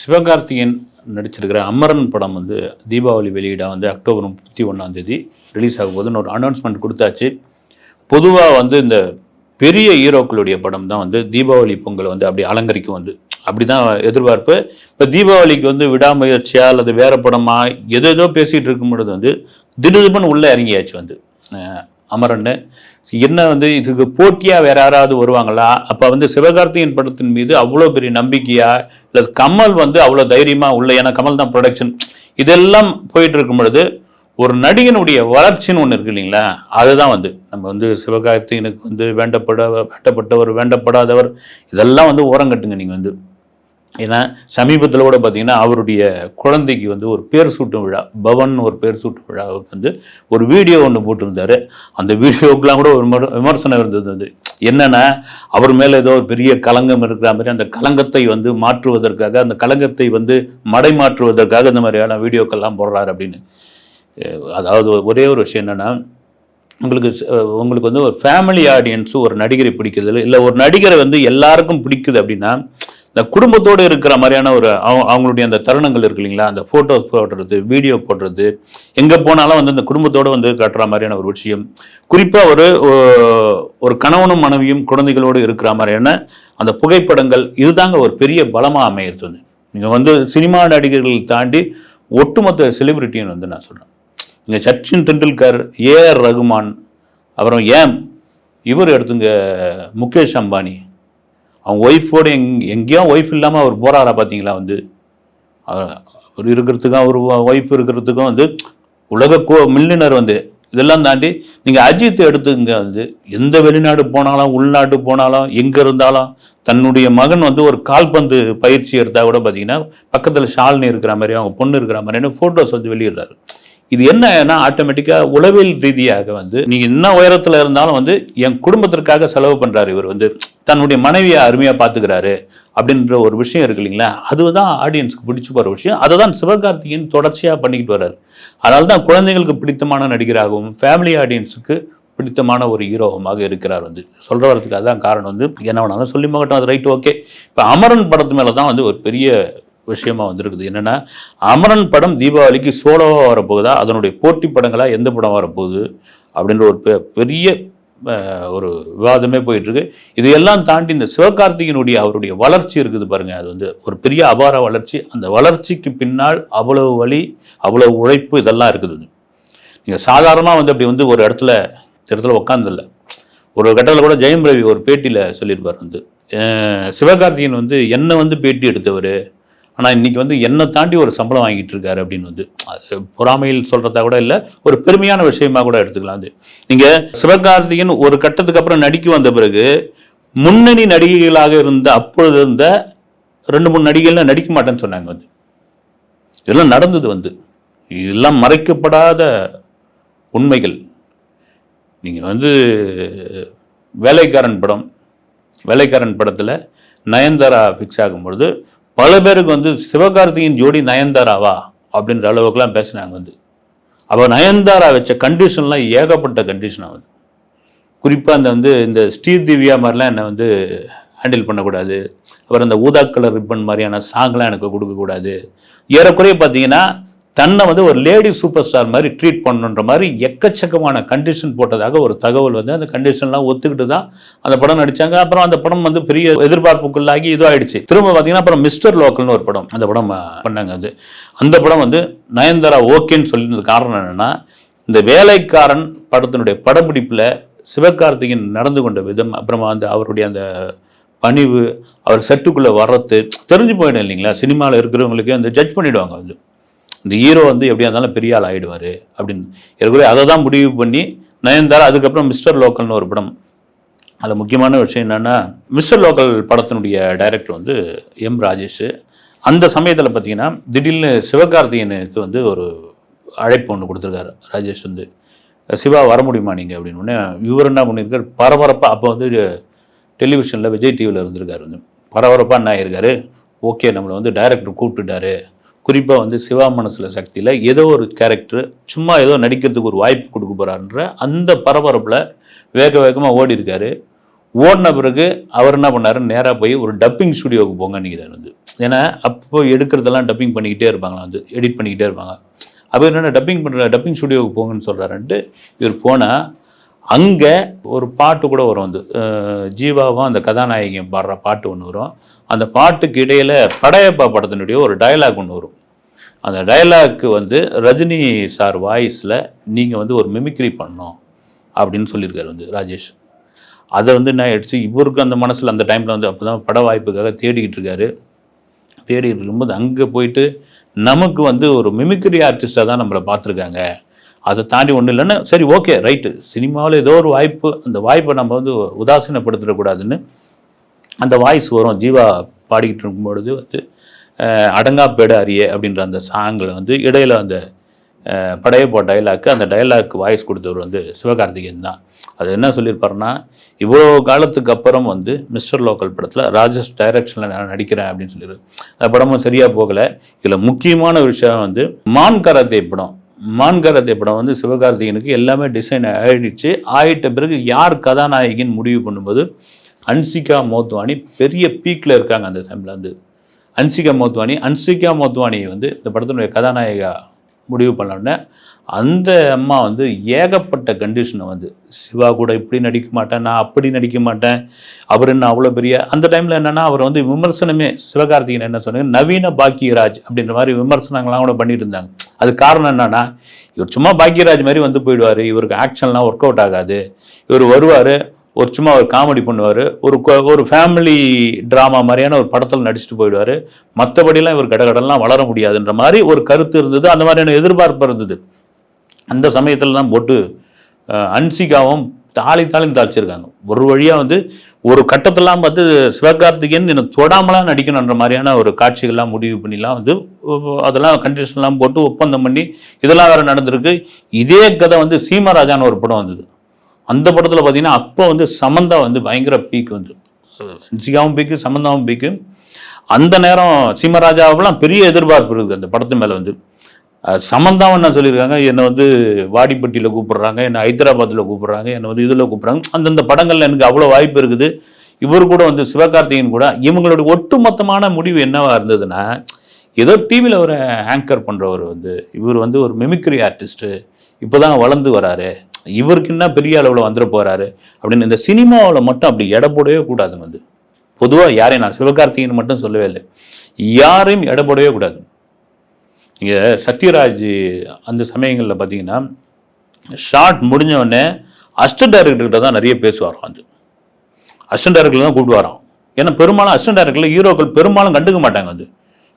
சிவகார்த்திகேயன் நடிச்சிருக்கிற அமரன் படம் வந்து தீபாவளி வெளியிட வந்து அக்டோபர் முப்பத்தி ஒன்றாந்தேதி ரிலீஸ் ஆகும் போதுன்னு ஒரு அனௌன்ஸ்மெண்ட் கொடுத்தாச்சு. பொதுவாக வந்து இந்த பெரிய ஹீரோக்களுடைய படம் தான் வந்து தீபாவளி பொங்கல் வந்து அப்படி அலங்கரிக்கும் வந்து. அப்படி தான் எதிர்பார்ப்பு. இப்போ தீபாவளிக்கு வந்து விடாமுயற்சியா அல்லது வேறு படமா எதேதோ பேசிகிட்டு இருக்கும் பொழுது வந்து திடீர்னு உள்ளே இறங்கியாச்சு வந்து. அமரன்னு. என்ன வந்து இதுக்கு போட்டியாக வேற யாராவது வருவாங்களா? அப்போ வந்து சிவகார்த்தியின் படத்தின் மீது அவ்வளோ பெரிய நம்பிக்கையா இல்லை கமல் வந்து அவ்வளோ தைரியமாக உள்ள ஏன்னா கமல் தான் ப்ரொடக்ஷன் இதெல்லாம் போயிட்டு இருக்கும் பொழுது ஒரு நடிகனுடைய வளர்ச்சின்னு ஒன்று இருக்கு இல்லைங்களா? அதுதான் வந்து. நம்ம வந்து சிவகார்த்திகனுக்கு வந்து வேண்டப்பட வேண்டப்பட்டவர் வேண்டப்படாதவர் இதெல்லாம் வந்து ஓரங்கட்டுங்க நீங்கள் வந்து. ஏன்னா சமீபத்தில் கூட பார்த்தீங்கன்னா அவருடைய குழந்தைக்கு வந்து ஒரு பேர் சூட்டும் விழா பவன் ஒரு பேர் சூட்டும் விழாவுக்கு வந்து ஒரு வீடியோ ஒன்று போட்டிருந்தாரு. அந்த வீடியோக்கெலாம் கூட ஒரு விமர்- விமர்சனம் இருந்தது வந்து என்னன்னா அவர் மேலே ஏதோ ஒரு பெரிய கலங்கம் இருக்கிற மாதிரி அந்த கலங்கத்தை வந்து மாற்றுவதற்காக அந்த கலங்கத்தை வந்து மடை மாற்றுவதற்காக இந்த மாதிரியான வீடியோக்கெல்லாம் போடுறாரு அப்படின்னு. அதாவது ஒரே ஒரு விஷயம் என்னென்னா உங்களுக்கு உங்களுக்கு வந்து ஒரு ஃபேமிலி ஆடியன்ஸு ஒரு நடிகரை பிடிக்கிறது இல்லை ஒரு நடிகரை வந்து எல்லாருக்கும் பிடிக்குது அப்படின்னா இந்த குடும்பத்தோடு இருக்கிற மாதிரியான ஒரு அவங்களுடைய அந்த தருணங்கள் இருக்கு இல்லைங்களா? அந்த ஃபோட்டோஸ் போடுறது வீடியோ போடுறது எங்கே போனாலும் வந்து இந்த குடும்பத்தோடு வந்து காட்டுற மாதிரியான ஒரு விஷயம். குறிப்பாக ஒரு ஒரு கணவனும் மனைவியும் குழந்தைகளோடு இருக்கிற மாதிரியான அந்த புகைப்படங்கள் இதுதாங்க ஒரு பெரிய பலமாக அமையிறது. வந்து நீங்கள் வந்து சினிமா நடிகர்கள் தாண்டி ஒட்டுமொத்த செலிபிரிட்டின்னு வந்து நான் சொல்கிறேன் இங்கே சச்சின் டெண்டுல்கர் ஏஆர் ரகுமான் அப்புறம் ஏம் இவர் எடுத்துங்க முகேஷ் அம்பானி அவங்க ஒய்ஃபோடு எங் எங்கேயோ ஒய்ஃப் இல்லாமல் அவர் போகிறாரா பார்த்தீங்களா வந்து? அவர் இருக்கிறதுக்கும் அவர் ஒய்ஃப் இருக்கிறதுக்கும் வந்து உலக கோ மில்லினர் வந்து இதெல்லாம் தாண்டி நீங்கள் அஜித் எடுத்துங்க வந்து எந்த வெளிநாடு போனாலும் உள்நாட்டு போனாலும் எங்கே இருந்தாலும் தன்னுடைய மகன் வந்து ஒரு கால்பந்து பயிற்சி எடுத்தால் கூட பார்த்தீங்கன்னா பக்கத்தில் ஷாலினி இருக்கிற மாதிரி அவங்க பொண்ணு இருக்கிற மாதிரியான ஃபோட்டோஸ் வந்து வெளியிடுறாரு. இது என்னன்னா ஆட்டோமேட்டிக்காக உளவியல் ரீதியாக வந்து நீங்க என்ன உயரத்துல இருந்தாலும் வந்து என் குடும்பத்திற்காக செலவு பண்றாரு இவர் வந்து தன்னுடைய மனைவியை அருமையா பாத்துக்கிறாரு அப்படின்ற ஒரு விஷயம் இருக்கு இல்லைங்களா? அதுதான் ஆடியன்ஸ்க்கு பிடிச்சு போற விஷயம். அதை தான் சிவகார்த்திகேயன் தொடர்ச்சியா பண்ணிக்கிட்டு வர்றாரு. அதனால தான் குழந்தைங்களுக்கு பிடித்தமான நடிகராகவும் ஃபேமிலி ஆடியன்ஸுக்கு பிடித்தமான ஒரு ஹீரோவமாக இருக்கிறார் வந்து. சொல்ற வரதுக்கு அதுதான் காரணம் வந்து என்ன வேணாலும் சொல்லி மாட்டோம் அது ரைட் ஓகே இப்போ அமரன் படத்து மேலே தான் வந்து ஒரு பெரிய விஷயமா வந்திருக்குது. என்னன்னா அமரன் படம் தீபாவளிக்கு சோலோவாக வரப்போகுதா? அதனுடைய போட்டி படங்களாக எந்த படம் வரப்போகுது? அப்படின்ற ஒரு பெ- பெரிய ஒரு விவாதமே போயிட்டுருக்கு. இதையெல்லாம் தாண்டி இந்த சிவகார்த்திகனுடைய அவருடைய வளர்ச்சி இருக்குது பாருங்க. அது வந்து ஒரு பெரிய அபார வளர்ச்சி. அந்த வளர்ச்சிக்கு பின்னால் அவ்வளவு வழி அவ்வளவு உழைப்பு இதெல்லாம் இருக்குது. நீங்கள் சாதாரணமாக வந்து அப்படி வந்து ஒரு இடத்துல இந்த இடத்துல உட்காந்துல்ல ஒரு கட்டத்தில் கூட ஜெயம் ரவி ஒரு பேட்டியில் சொல்லியிருப்பார் வந்து. சிவகார்த்திகன் சிவகார்த்திகேயன் வந்து என்னை வந்து பேட்டி எடுத்தவர்? ஆனால் இன்னைக்கு வந்து என்னை தாண்டி ஒரு சம்பளம் வாங்கிட்டு இருக்காரு அப்படின்னு வந்து அது பொறாமையில் சொல்கிறதா கூட இல்லை ஒரு பெருமையான விஷயமா கூட எடுத்துக்கலாம் அது. நீங்கள் சிவகார்த்திகன் ஒரு கட்டத்துக்கு அப்புறம் நடிக்க வந்த பிறகு முன்னணி நடிகைகளாக இருந்த அப்பொழுது இருந்த ரெண்டு மூணு நடிகைகள்லாம் நடிக்க மாட்டேன்னு சொன்னாங்க வந்து. இதெல்லாம் நடந்தது வந்து. இதெல்லாம் மறைக்கப்படாத உண்மைகள். நீங்கள் வந்து வேலைக்காரன் படம் வேலைக்காரன் படத்தில் நயன்தாரா ஃபிக்ஸ் ஆகும்பொழுது பல பேருக்கு வந்து சிவகார்த்திகேயன் ஜோடி நயன்தாராவா அப்படின்ற அளவுக்குலாம் பேசினாங்க வந்து. அப்போ நயன்தாரா வச்ச கண்டிஷன்லாம் ஏகப்பட்ட கண்டிஷன் ஆகுது. குறிப்பாக அந்த வந்து இந்த ஸ்ரீதிவ்யா மாதிரிலாம் என்னை வந்து ஹேண்டில் பண்ணக்கூடாது. அப்புறம் இந்த ஊதா கலர் ரிப்பன் மாதிரியான சாங்லாம் எனக்கு கொடுக்கக்கூடாது. ஏறக்குறைய பார்த்தீங்கன்னா தன்னை வந்து ஒரு லேடி சூப்பர் ஸ்டார் மாதிரி ட்ரீட் பண்ணணுன்ற மாதிரி எக்கச்சக்கமான கண்டிஷன் போட்டதாக ஒரு தகவல் வந்து அந்த கண்டிஷன்லாம் ஒத்துக்கிட்டு தான் அந்த படம் நடித்தாங்க அப்புறம் அந்த படம் வந்து பெரிய எதிர்பார்ப்புக்குள்ளாகி இதுவாயிடுச்சு. திரும்ப பார்த்தீங்கன்னா அப்புறம் மிஸ்டர் லோக்கல்னு ஒரு படம் அந்த படம் பண்ணாங்க அது. அந்த படம் வந்து நயன்தாரா ஓகேன்னு சொல்லியிருந்த காரணம் என்னென்னா இந்த வேலைக்காரன் படத்தினுடைய படப்பிடிப்பில் சிவகார்த்திகேயன் நடந்து கொண்ட விதம் அப்புறமா அந்த அவருடைய அந்த பணிவு அவர் செட்டுக்குள்ளே வர்றது தெரிஞ்சு போயிடும் இல்லைங்களா? சினிமாவில் இருக்கிறவங்களுக்கு அந்த ஜட்ஜ் பண்ணிடுவாங்க வந்து இந்த ஹீரோ வந்து எப்படியா இருந்தாலும் பெரிய ஆள் ஆகிடுவார் அப்படின்னு. ஏற்கனவே அதை தான் முடிவு பண்ணி நயன்தாரா அதுக்கப்புறம் மிஸ்டர் லோக்கல்னு ஒரு படம். அதில் முக்கியமான விஷயம் என்னென்னா மிஸ்டர் லோக்கல் படத்தினுடைய டைரக்டர் வந்து எம் ராஜேஷ். அந்த சமயத்தில் பார்த்தீங்கன்னா திடீர்னு சிவகார்த்திகேயனுக்கு வந்து ஒரு அழைப்பு ஒன்று கொடுத்துருக்காரு ராஜேஷ் வந்து. சிவா வர முடியுமா நீங்கள் அப்படின்னு. உடனே இவர் என்ன பண்ணியிருக்காரு பரபரப்பாக அப்போ வந்து டெலிவிஷனில் விஜய் டிவியில் இருந்திருக்காரு வந்து. பரபரப்பாக என்ன ஆகியிருக்காரு ஓகே நம்மளை வந்து டைரக்டர் கூப்பிட்டுட்டாரு. குறிப்பாக வந்து சிவா மனசில் சக்தியில் ஏதோ ஒரு கேரக்டர் சும்மா ஏதோ நடிக்கிறதுக்கு ஒரு வாய்ப்பு கொடுக்க போகிறாருன்ற அந்த பரபரப்பில் வேக வேகமாக ஓடி இருக்காரு. ஓடின பிறகு அவர் என்ன பண்ணார்? நேராக போய் ஒரு டப்பிங் ஸ்டுடியோவுக்கு போங்க நினைக்கிறார் வந்து. ஏன்னா அப்போ எடுக்கிறதெல்லாம் டப்பிங் பண்ணிக்கிட்டே இருப்பாங்களா வந்து எடிட் பண்ணிக்கிட்டே இருப்பாங்க. அப்போ என்னென்ன டப்பிங் பண்ணுற டப்பிங் ஸ்டுடியோவுக்கு போங்கன்னு சொல்கிறாருன்ட்டு இவர் போனால் அங்கே ஒரு பாட்டு கூட வரும் வந்து. ஜீவாவும் அந்த கதாநாயகியும் பாடுற பாட்டு ஒன்று வரும். அந்த பாட்டுக்கு இடையில படையப்பா படத்தினுடைய ஒரு டயலாக் ஒன்று வரும். அந்த டயலாக்கு வந்து ரஜினி சார் வாய்ஸில் நீங்கள் வந்து ஒரு மிமிக்ரி பண்ணோம் அப்படின்னு சொல்லியிருக்காரு வந்து ராஜேஷ். அதை வந்து என்ன ஆயிடுச்சு? இவருக்கு அந்த மனசில் அந்த டைமில் வந்து அப்போ தான் பட வாய்ப்புக்காக தேடிக்கிட்டு இருக்காரு. தேடிக்கிட்டு இருக்கும்போது அங்கே போயிட்டு நமக்கு வந்து ஒரு மிமிக்ரி ஆர்டிஸ்டாக தான் நம்மளை பார்த்துருக்காங்க. அதை தாண்டி ஒன்றும் இல்லைன்னா சரி ஓகே ரைட்டு சினிமாவில் ஏதோ ஒரு வாய்ப்பு அந்த வாய்ப்பை நம்ம வந்து உதாசீனப்படுத்திடக்கூடாதுன்னு அந்த வாய்ஸ் வரும். ஜீவா பாடிக்கிட்டு இருக்கும்பொழுது வந்து அடங்காப்பேடு அரிய அப்படின்ற அந்த சாங்கில் வந்து இடையில் அந்த படையப்போ டைலாக்கு அந்த டைலாக் வாய்ஸ் கொடுத்தவர் வந்து சிவகார்த்திகேயன் தான். அது என்ன சொல்லியிருப்பாருன்னா இவ்வளோ காலத்துக்கு அப்புறம் வந்து மிஸ்டர் லோக்கல் படத்தில் ராஜேஷ் டைரக்ஷனில் நான் நடிக்கிறேன் அப்படின்னு சொல்லிடுது அந்த படமும் சரியாக போகலை. இதில் முக்கியமான விஷயம் வந்து மான் கராத்தே படம். மான் கராத்தே படம் வந்து சிவகார்த்திகேயனுக்கு எல்லாமே டிசைன் ஆயிடுச்சு. ஆயிட்ட பிறகு யார் கதாநாயகின்னு முடிவு பண்ணும்போது ஹன்சிகா மோத்வானி பெரிய பீக்கில் இருக்காங்க அந்த டைமில் வந்து. அன்சிகா மோத்வானி அன்சிகா மோத்வானி வந்து இந்த படத்தினுடைய கதாநாயகா முடிவு பண்ணோடனே அந்த அம்மா வந்து ஏகப்பட்ட கண்டிஷனை வந்து சிவா கூட இப்படி நடிக்க மாட்டேன் நான் அப்படி நடிக்க மாட்டேன் அவர் என்ன அவ்வளோ பெரிய அந்த டைமில் என்னென்னா அவர் வந்து விமர்சனமே சிவகார்த்திகேயன் என்ன சொன்னாங்க நவீன பாக்கியராஜ் அப்படின்ற மாதிரி விமர்சனங்கள்லாம் கூட பண்ணிட்டு இருந்தாங்க. அது காரணம் என்னென்னா இவர் சும்மா பாக்கியராஜ் மாதிரி வந்து போயிடுவார் இவருக்கு ஆக்ஷன்லாம் ஒர்க் அவுட் ஆகாது இவர் வருவார் ஒரு சும்மா ஒரு காமெடி பண்ணுவார். ஒரு ஒரு ஃபேமிலி ட்ராமா மாதிரியான ஒரு படத்தில் நடிச்சுட்டு போயிடுவார். மற்றபடிலாம் இவர் கடகடலாம் வளர முடியாதுன்ற மாதிரி ஒரு கருத்து இருந்தது. அந்த மாதிரியான எதிர்பார்ப்பு இருந்தது. அந்த சமயத்தில் தான் போட்டு அன்சிகாவும் தாளி தாளின்னு தாளிச்சிருக்காங்க. ஒரு வழியாக வந்து ஒரு கட்டத்தெல்லாம் பார்த்து சிவகார்த்திகேயன் என்னை தொடாமலாம் நடிக்கணுன்ற மாதிரியான ஒரு காட்சிகள்லாம் முடிவு பண்ணிலாம் வந்து அதெல்லாம் கண்டிஷன்லாம் போட்டு ஒப்பந்தம் பண்ணி இதெல்லாம் வேறு நடந்திருக்கு. இதே கதை வந்து சீமராஜான்னு ஒரு படம் வந்தது. அந்த படத்தில் பார்த்தீங்கன்னா அப்போ வந்து சமந்தா வந்து பயங்கர பீக் வந்து. அன்சிகாவும் பீக்கு சமந்தாவும் பீக்கு அந்த நேரம் சீமராஜாவெல்லாம் பெரிய எதிர்பார்ப்பு இருக்குது அந்த படத்து மேலே வந்து. சமந்தாவும் என்ன சொல்லியிருக்காங்க? என்னை வந்து வாடிப்பட்டியில் கூப்பிட்றாங்க என்னை ஹைதராபாத்தில் கூப்பிட்றாங்க என்னை வந்து இதில் கூப்பிட்றாங்க. அந்தந்த படங்களில் எனக்கு அவ்வளோ வாய்ப்பு இருக்குது. இவர் கூட வந்து சிவகார்த்திகேயன் கூட இவங்களோட ஒட்டுமொத்தமான முடிவு என்னவா இருந்ததுன்னா ஏதோ டிவியில் ஒரு ஆங்கர் பண்ணுறவர் வந்து இவர் வந்து ஒரு மிமிக்ரி ஆர்டிஸ்ட்டு இப்போ தான் வளர்ந்து வராரு. இவருக்கு என்ன பெரிய அளவில் வந்துட போகிறாரு அப்படின்னு இந்த சினிமாவில் மட்டும் அப்படி எடை போடவே கூடாது வந்து பொதுவாக யாரையும் நான் சிவகார்த்திகேயன் மட்டும் சொல்லவே இல்லை. யாரையும் எடை போடவே கூடாது. இங்கே சத்யராஜ் அந்த சமயங்களில் பார்த்தீங்கன்னா ஷார்ட் முடிஞ்ச உடனே அசிஸ்டன்ட் டைரக்டர்கிட்ட தான் நிறைய பேசுவாராம் வந்து அசிஸ்டன்ட் டைரக்டர் தான் கூப்பிடுவாராம் ஏன்னா பெரும்பாலும் அசிஸ்டன்ட் டைரக்டரில் ஹீரோக்கள் பெரும்பாலும் கண்டுக்க மாட்டாங்க வந்து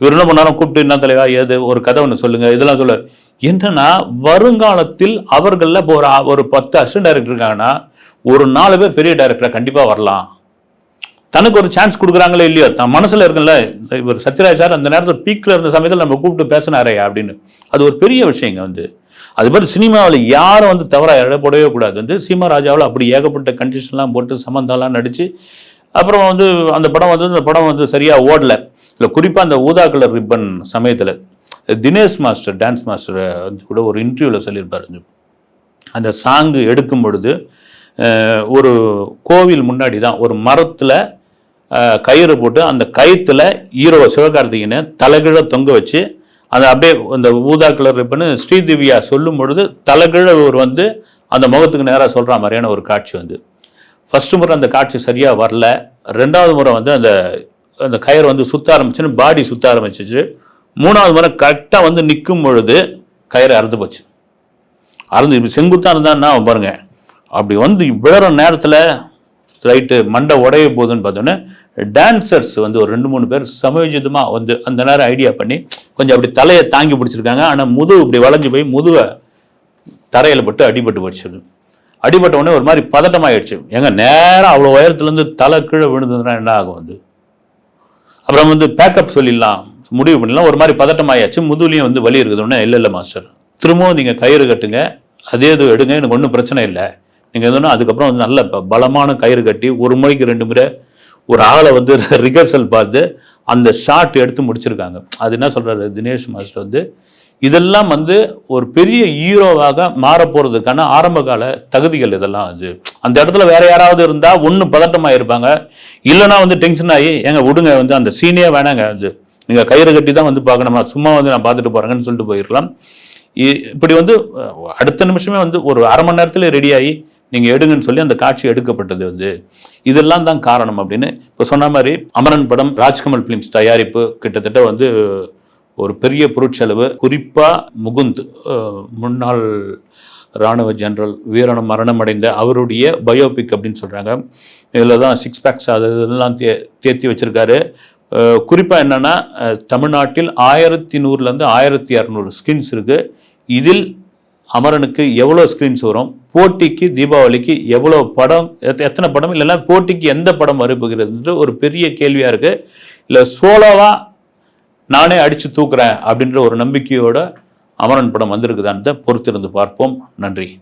இவர் என்ன பண்ணாலும் கூப்பிட்டு என்ன தலைவா? ஏது? ஒரு கதை ஒன்று சொல்லுங்க. இதெல்லாம் சொல்லுவார். என்னன்னா வருங்காலத்தில் அவர்களில் இப்போ ஒரு ஒரு பத்து அசிஸ்டன்ட் டைரக்டர் இருக்காங்கன்னா ஒரு நாலு பேர் பெரிய டைரக்டராக கண்டிப்பாக வரலாம். தனக்கு ஒரு சான்ஸ் கொடுக்குறாங்களே இல்லையோ தன் மனசில் இருக்குல்ல இவர் சத்யராஜ் சார் அந்த நேரத்தில் பீக்கில் இருந்த சமயத்தில் நம்ம கூப்பிட்டு பேசினாரே அப்படின்னு. அது ஒரு பெரிய விஷயங்க வந்து. அது மாதிரி சினிமாவில் யாரும் வந்து தவறாக இடப்படவே கூடாது. வந்து சீமா ராஜாவில் அப்படி ஏகப்பட்ட கண்டிஷன்லாம் போட்டு சம்மந்தம்லாம் நடித்து அப்புறம் வந்து அந்த படம் வந்து அந்த படம் வந்து சரியாக ஓடல. இல்லை குறிப்பாக அந்த ஊதா கலர் ரிப்பன் சமயத்தில். தினேஷ் மாஸ்டர் டான்ஸ் மாஸ்டர் வந்து கூட ஒரு இன்டர்வியூவில் சொல்லியிருப்பாரு. அந்த சாங்கு எடுக்கும் பொழுது ஒரு கோவில் முன்னாடி தான் ஒரு மரத்தில் கயிறு போட்டு அந்த கயிற்றுல ஹீரோ சிவகார்த்திகேயனை தலைகீழ தொங்க வச்சு அந்த அப்படியே அந்த ஊதா கலர் ரிப்பன்னு ஸ்ரீதிவ்யா சொல்லும் பொழுது தலைகீழ ஒரு வந்து அந்த முகத்துக்கு நேராக சொல்கிற மாதிரியான ஒரு காட்சி வந்து. ஃபஸ்ட்டு முறை அந்த காட்சி சரியாக வரல. ரெண்டாவது முறை வந்து அந்த அந்த கயிறு வந்து சுத்த ஆரம்பிச்சுன்னு பாடி சுத்த ஆரம்பிச்சிச்சு. மூணாவது முறை கரெக்டாக வந்து நிற்கும் பொழுது கயிறு அறுந்து போச்சு. அறுந்து இப்படி செங்குத்தாக இருந்தான்னா பாருங்க. அப்படி வந்து விழற நேரத்தில் ரைட்டு மண்டை உடைய போகுதுன்னு பார்த்தோன்னே டான்சர்ஸ் வந்து ஒரு ரெண்டு மூணு பேர் சமயோஜிதமாக வந்து அந்த நேரம் ஐடியா பண்ணி கொஞ்சம் அப்படி தலையை தாங்கி பிடிச்சிருக்காங்க. ஆனால் முதுகு இப்படி வளைஞ்சு போய் முதுவை தரையில் பட்டு அடிபட்டு போயிடுச்சு அடிபட்ட உடனே ஒரு மாதிரி பதட்டமாகிடுச்சு ஏங்க நேரம் அவ்வளோ உயரத்துலேருந்து தலை கீழே விழுந்ததுன்னா என்ன ஆகும் வந்து அப்புறம் வந்து பேக்கப் சொல்லிடலாம். முடிவு பண்ணலாம் ஒரு மாதிரி பதட்டமாயாச்சு முதுலையும் வந்து வலி இருக்குதுன்னு இல்லை இல்லை மாஸ்டர். திரும்பவும் நீங்கள் கயிறு கட்டுங்க. அதே இது எடுங்க. எனக்கு ஒன்றும் பிரச்சனை இல்லை. நீங்கள் எதுனா அதுக்கப்புறம் வந்து நல்ல ப- பலமான கயிறு கட்டி ஒரு முறைக்கு ரெண்டு முறை ஒரு ஆளை வந்து ரிகர்சல் பார்த்து அந்த ஷாட் எடுத்து முடிச்சிருக்காங்க. அது என்ன சொல்கிறாரு தினேஷ் மாஸ்டர் வந்து இதெல்லாம் வந்து ஒரு பெரிய ஹீரோவாக மாறப் ஆரம்பகால தகுதிகள் இதெல்லாம் அது. அந்த இடத்துல வேற யாராவது இருந்தால் ஒன்று பதட்டமாக இருப்பாங்க இல்லைன்னா வந்து டென்ஷன் ஆகி ஏங்க விடுங்க வந்து அந்த சீனே வேணாங்க. அது நீங்கள் கயிறு கட்டி தான் வந்து பார்க்கணுமா. சும்மா வந்து நான் பார்த்துட்டு போகிறேங்கன்னு சொல்லிட்டு போயிடலாம் இ- இப்படி வந்து அடுத்த நிமிஷமே வந்து ஒரு அரை மணி நேரத்தில் ரெடி ஆகி எடுங்கன்னு சொல்லி அந்த காட்சி எடுக்கப்பட்டது வந்து. இதெல்லாம் தான் காரணம் அப்படின்னு இப்போ சொன்ன மாதிரி அமரன் படம் ராஜ்கமல் ஃபிலிம்ஸ் தயாரிப்பு கிட்டத்தட்ட வந்து ஒரு பெரிய பொருட்செலவு. குறிப்பாக முகுந்த் முன்னாள் ராணுவ ஜெனரல் வீரணம் மரணம் அடைந்த அவருடைய பயோபிக் அப்படின்னு சொல்கிறாங்க இதில் தான் சிக்ஸ் பேக்ஸ் அது இதெல்லாம் தே தேர்த்தி வச்சிருக்காரு. குறிப்பாக என்னென்னா தமிழ்நாட்டில் ஆயிரத்தி நூறுலேருந்து ஆயிரத்தி இரநூறு ஸ்கிரீன்ஸ் இருக்குது இதில் அமரனுக்கு எவ்வளோ ஸ்க்ரீன்ஸ் வரும்? போட்டிக்கு தீபாவளிக்கு எவ்வளோ படம் எத்தனை படம்? இல்லைன்னா போட்டிக்கு எந்த படம் வருபுகிறது ஒரு பெரிய கேள்வியாக இருக்குது இல்லை சோலோவாக நானே அடித்து தூக்குறேன் அப்படின்ற ஒரு நம்பிக்கையோட அமரன் படம் வந்திருக்குதான்னு பொறுத்திருந்து பார்ப்போம். நன்றி.